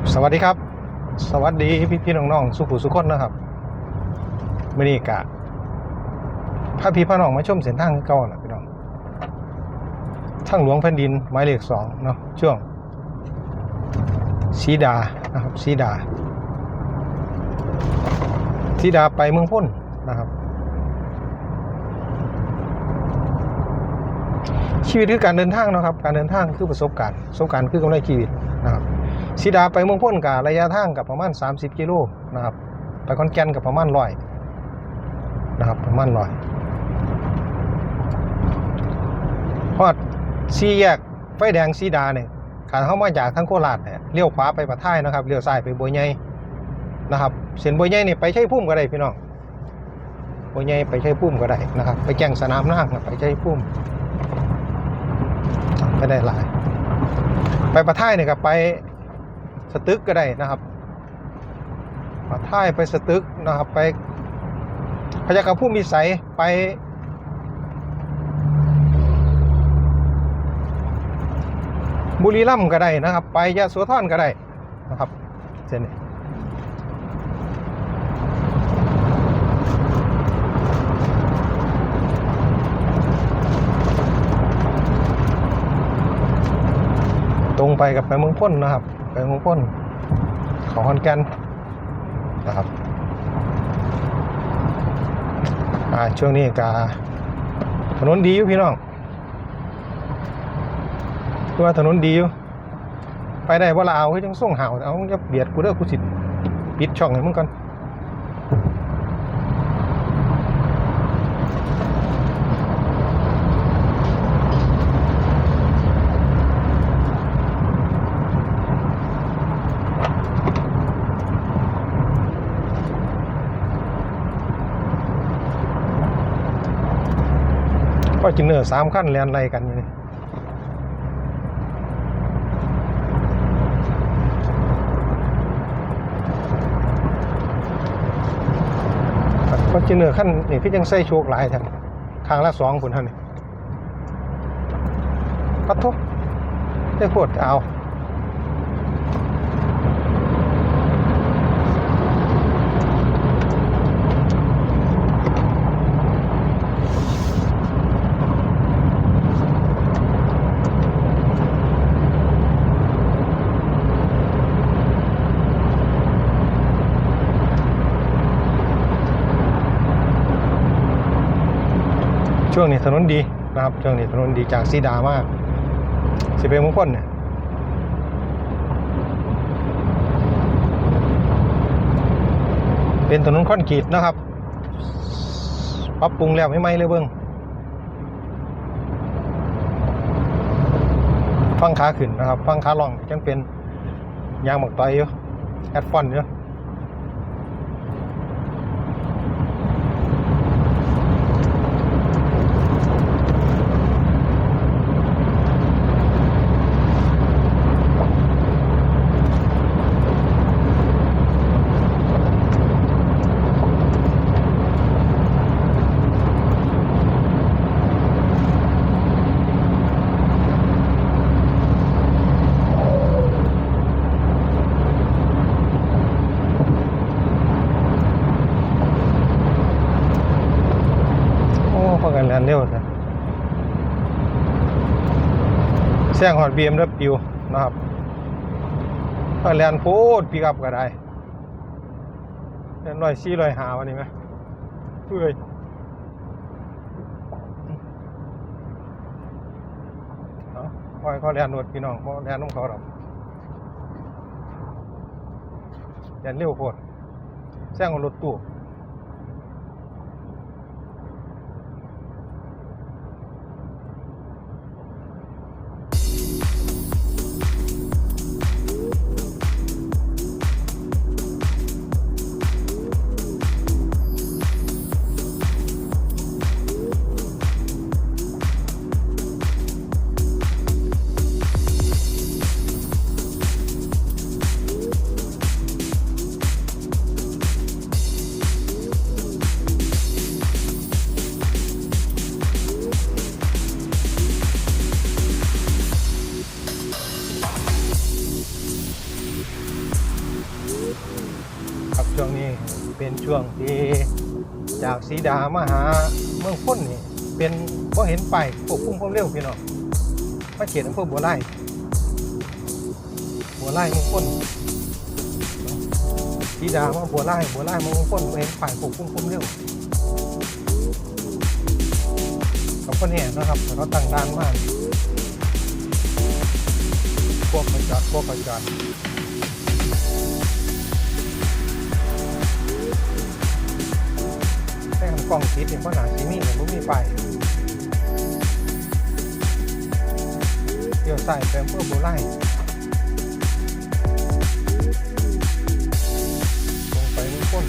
ครับสวัสดีครับ สวัสดีพี่พี่น้องๆสุขุสุขคนนะครับมื่อนี้กะพาพี่พาน้องมาชมเส้นทางคือเก่านะพี่น้องทางหลวงแผ่นดินหมายเลขสองเนาะช่วงสีดานะครับสีดาสีดาไปเมืองพ้นนะครับ ชีวิตคือการเดินทางนะครับ การเดินทางคือประสบการณ์ประสบการณ์คือกำไรชีวิตนะครับ สีดาไปเมืองพ้นกับระยะทางกับประมาณ 30 กิโลนะครับ ไปคอนแก่นกับประมาณร้อยนะครับ ประมาณร้อยพอดสีแยกไฟแดงสีดาเนี่ยขาเข้ามาจากทั้งโคราชเนี่ยเลี้ยวขวาไปปะท้ายนะครับเลี้ยวซ้ายไปบัวใหญ่นะครับเส้นบัวใหญ่นี่ไปใช้พุ่มก็ได้พี่น้องบัวใหญ่ไปใช้พุ่มก็ได้นะครับ ไปแจ้งสนามนางไปใช้พุ่มไม่ได้หลาย ไปปะท้ายเนี่ยกับไป สตึกก็ได้นะครับมาท่ายไปสตึกนะครับไปพยากรผู้มีใสยไปบุรีรัมย์ก็ได้นะครับ ไปยะโสธรก็ได้นะครับเส้นนี้ตรงไปกับไปเมืองพ้นนะครับ ไปเมืองพ้นของขอนแก่นนะครับอ่าช่วงนี้กาถนนดีอยู่พี่น้องคือว่าถนนดีอยู่ไปได้บ่ลาเอาให้จังส่งห่าวเอาจะเบียดกูเด้อกูสิปิดช่องให้มึงก่อน ก็จินเนอร์สามขั้นแลนไรกันอยู่นี่ก็จินเนอร์ขั้นนี่พี่ยังใส่โชคหลายแทนข้างละสองผุนท่านี้ปัดทุกได้โพดเอา นี้ถนนดีนะครับช่วงนี้ถนนดีจากซีดามากสิเป็นมงคลเนี่ยเป็นถนนคอนกรีตนะครับปรับปรุงแล้วไม่ไหมเลยเบิ้งฟังขาขึ้นนะครับ ฟังขาล่องจังเป็นยางหมกต่อยอยู่แอดฟอนอยู่ โอ้พอกันแลนเร็วนะแซงหอดบีเอ็มดับปิวนะครับพอแลนโพดปีกับก็ได้แลนร้อยสี่ร้อยหาวันนี้ไหมเฮ้ยเอาปล่อยเขาแลนหนวดพี่น้องเพราะแลนน้องเขาหรอกแลนเร็วโพดแซงของรถตู้ เป็นช่วงที่จากสีดามาหาเมืองพ้นนี่เป็นพอเห็นไปายควบคุมความเร็วพี่น้องมาเขตอำเภอบัวไร่บัวไร่เมืองพ้นสีดามาบัวไร่บัวไร่เมืองพ้นเห็นไปายควบคุมความเร็วกับคนแห่นะครับแต่เราตั้งด่านมากพวกกระจอดพวกกระจอด แต่ทำกล่องคิดเนี่ยเพราะหนาซีมี่เนี่ยมันมีไปเดี๋ยวใส่แปมเพื่อโบไล่ลงไปมุ่งก้น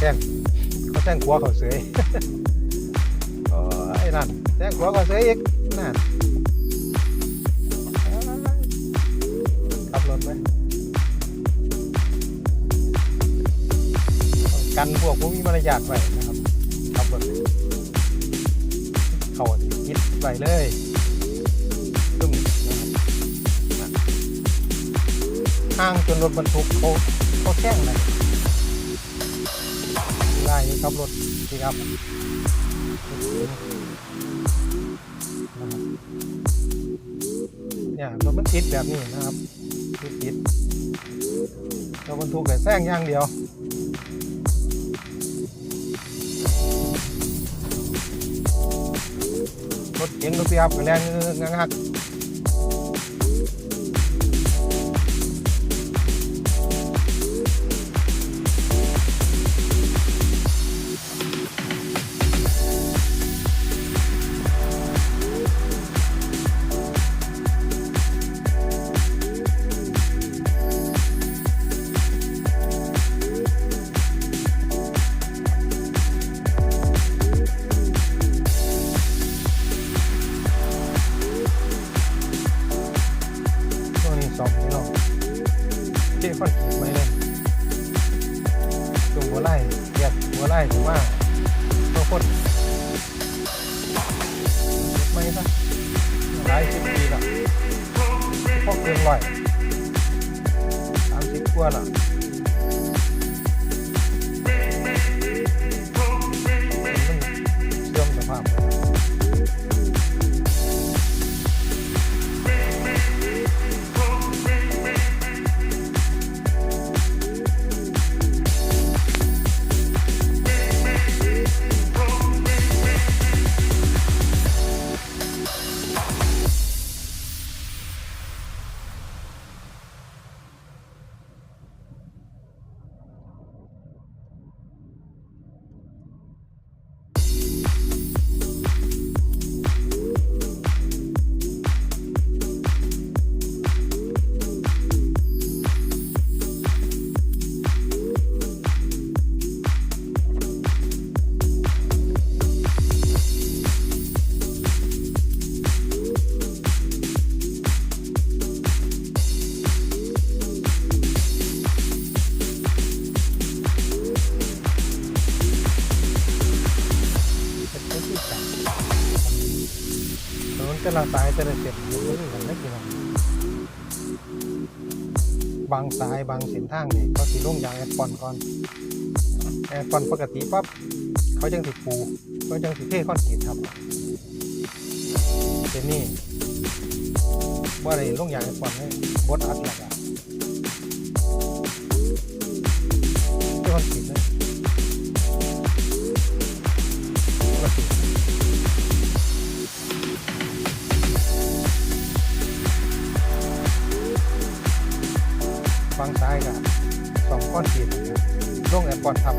แจ้งเขาแจ้งขัวเขาเสยโอ้ยนั่นแจ้งขัวเขาเสยอีกนั่นขับรถไหมกันพวกพวกมีมารยาทไว้นะครับขับรถเขาคิดไว้เลยตึ้มนะครับห้างจนรถบรรทุกเขาเขาแข้งเลย ได้ครับรถพี่ครับเนี่ยรถมันติดแบบนี้นะครับติดติดรถบรรทุกแต่แซงอย่างเดียวรถเก๋งรถพี่ครับแรงงัก กียบหัวไล่ถือว่าตัวคนไม่ซะหลายสิบปีละพวกเกินร้อยสามสิบกว่าละ ละสายแต่ละเส้นมันก็มีกันเล็กน้อยบางสายบางเส้นทางนี่เขาสิลงยางแอดปอนก่อนแอดปอนปกติปั๊บเขาจังสิปูเขาจังสิเทคอนกรีตครับเดี๋ยวนี้ว่าอะได้ลงยางแอดปอนให้บดอัดแล้วก็เทคอนกรีต ฝั่งซ้ายกับสองก้อนหินร่วงแอปพอนทับ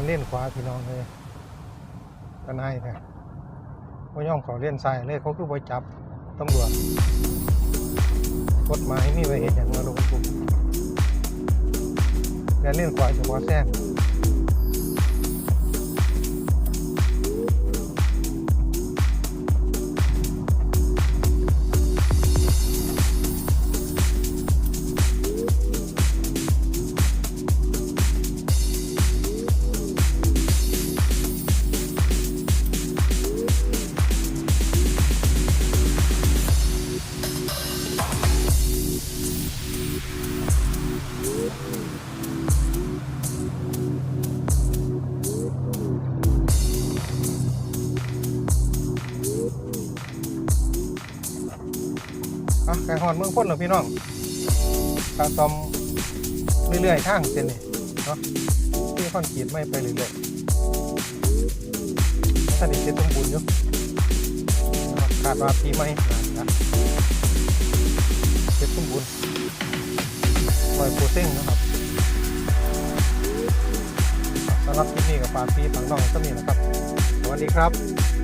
นเล่นขวาพี่น้องเลยกันไอ้แท้ว่ย่อมเขาเล่นซ้ายเลยเขาคือไปจับตำรวจกฎหมายมีไว้เห็นอย่างมารถบรรทุกแลนเล่นขวาเฉพาะแซงอะไก่ อนเมืองพ้นหรอพี่น้องกาซอมเรื่อยๆทางเส้นนี่เนาะที่คอนกรีตไม่ไปเรื่อยๆสนิทเส้นสมบูรณ์อยู่นะครับขาดว่าปีไม่นะเส้นสมบูรณ์ปล่อยโปรเซ็งนะครับสำหรับคลิปนี้กับปาปีฝังน้องก็มีนะครับ สวัสดีครับ